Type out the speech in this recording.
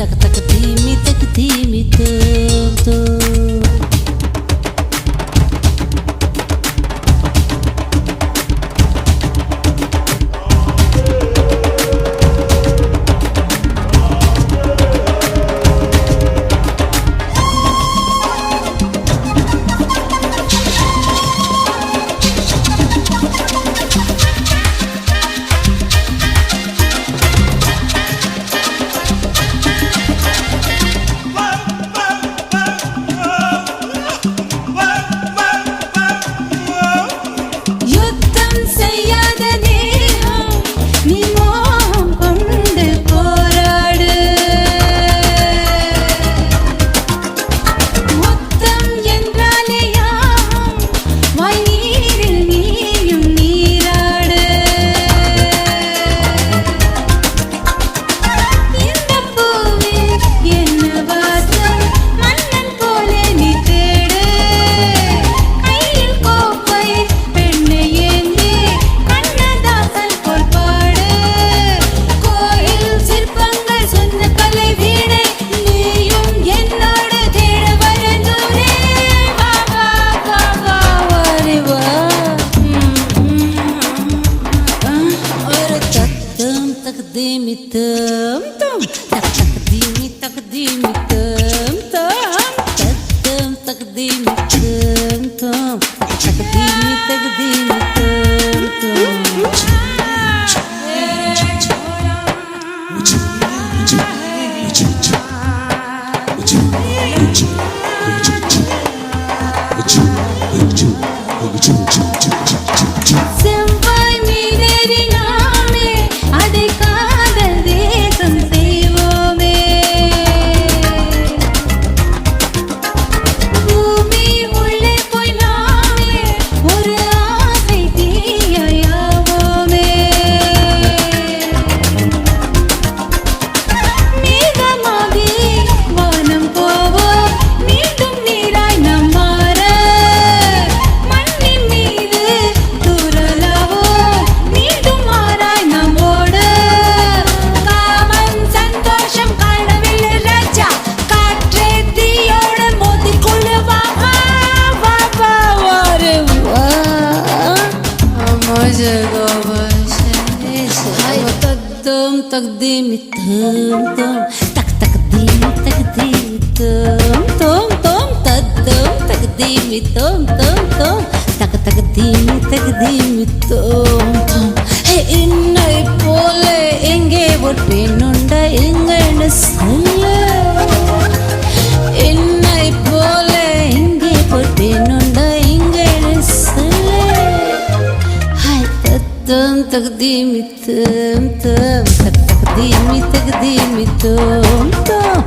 tak tak timi tak timi tuh там там так так дыми так дыми там там так там так дыми там تقدم تقديم التم تم تك تقديم تقديم تم تم تم تقدم تقديم تم تم تم تك تقديم تقديم تم تم என்னை போல எங்கே ஒரு பெண்ணுண்ட எங்கன்னு تقديمي تم تم تقديمي تقديمي تم تم